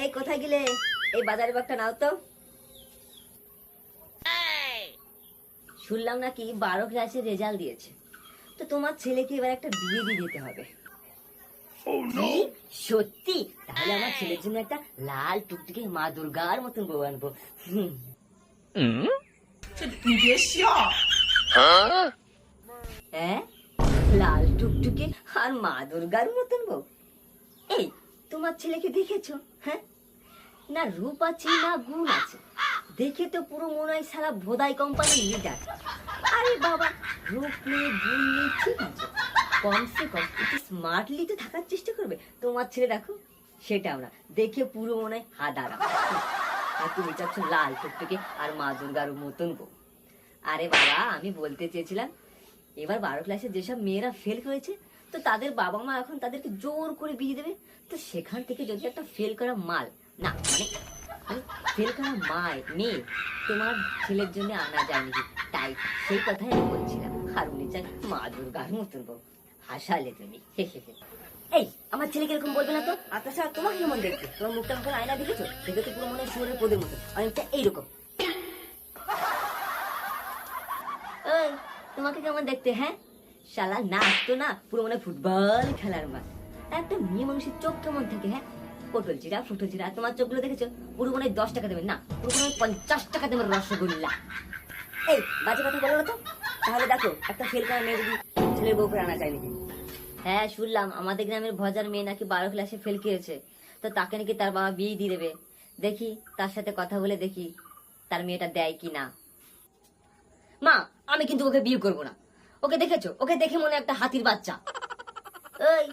এই কোথায় গেলে? এই বাজারে ব্যাগটা নাও তো। শুনলাম নাকি বারো ক্লাসে রেজাল্ট দিয়েছে। তো তোমার ছেলেকে এবার একটা বিয়ে দিয়ে দিতে হবে। সত্যি? তাহলে আমার ছেলের জন্য একটা লাল টুকটুকে মা দুর্গার মতন বউ আনব। হ্যাঁ লাল টুকটুকে আর মা দুর্গার মতন বউ। তোমার ছেলেকে দেখেছ? হ্যাঁ? না, রূপ আছে না গুণ আছে। দেখে তো পুরো মনে হয় সারা ভোদাই কোম্পানির লিডার আরে বাবা, রূপ নিয়ে গুণ নিয়ে ঠিক আছে। কমসে কম একটু স্মার্টলি তো থাকার চেষ্টা করবে। তোমার ছেলে দেখো সেটাও না দেখে পুরো মনে হয় হাদারা আর তুমি চাচ্ছ লাল টুকটুকে আর মা দুর্গার মতন গো আরে বাবা, আমি বলতে চেয়েছিলাম, এবার বারো ক্লাসে যেসব মেয়েরা ফেল করেছে তো তাদের বাবা মা এখন তাদেরকে জোর করে বিয়ে দেবে। তো সেখান থেকে যদি একটা ফেল করা মাল, না মানে ফেল করা মায় মেয়ে তোমার ছেলের জন্য আনা যায় নাকি তাই সেই কথাই আমি বলছিলাম। আর উনি মা দুর্গার মতন বউ। হাসালে তুমি। এই, আমার ছেলে কীরকম বলবে না তো? আর তাছাড়া তোমার কেমন দেখতে তোমার মুখটা মুখে আয়না দেখেছ? দেখে তো পুরো মনে হয় শুয়োরের পদের মতো। অনেকটা এইরকম। তোমাকে কেমন দেখতে হ্যাঁ? শালা নাচ তো না পুরো মনে ফুটবল খেলার মাঠ একটা মেয়ে মানুষের চোখ কেমন থাকে হ্যাঁ? পটল চিরা ফুটল চিরা তোমার চোখগুলো দেখেছ? পুরো মনে দশ টাকা দেবে। না, পুরো মনে পঞ্চাশ টাকা দেবে রসগোল্লা। এই, বাজে কথা বলো না তো? তাহলে দেখো, একটা ফেল করা মেয়ে যদি ছেলের বউ করে আনা যায় নাকি? হ্যাঁ শুনলাম, আমাদের গ্রামের ভজার মেয়ে নাকি বারো ক্লাসে ফেল খেয়েছে। তো তাকে নাকি তার বাবা বিয়ে দিয়ে দেবে। দেখি, তার সাথে কথা বলে দেখি, তার মেয়েটা দেয় কি না মা, আমি কিন্তু ওকে বিয়ে করব না। ওকে দেখেছ? ওকে দেখে মনে একটা হাতির বাচ্চা। ওই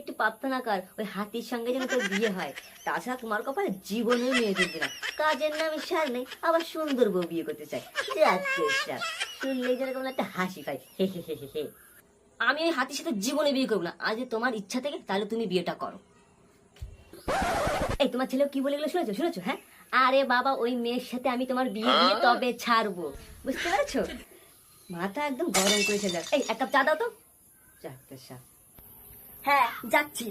একটু প্রার্থনা কর। ওই হাতির সঙ্গে যেন তোর বিয়ে হয়। তাছাড়া তোমার কপালে জীবনে মেয়ে জুটবে না। কাজের নামে সার নেই আবার সুন্দর বউ বিয়ে করতে চাই শুনলে যেন কেমন একটা হাসি পাই হে হে হে হে হে। আমি ওই হাতির সাথে জীবনে বিয়ে করব না। আজ তোমার ইচ্ছা থেকে তাহলে তুমি বিয়েটা করো। এই তোমার ছেলে কি বলে গেলো শুনেছো? শুনেছো হ্যাঁ? আরে বাবা ওই মেয়ের সাথে আমি তোমার বিয়ে দিয়ে তবে ছাড়বো। বুঝতে পেরেছ? মাথা একদম গরম করে ফেলে এই, এক কাপ চা দাও তো। চারটে চা। হ্যাঁ যাচ্ছি।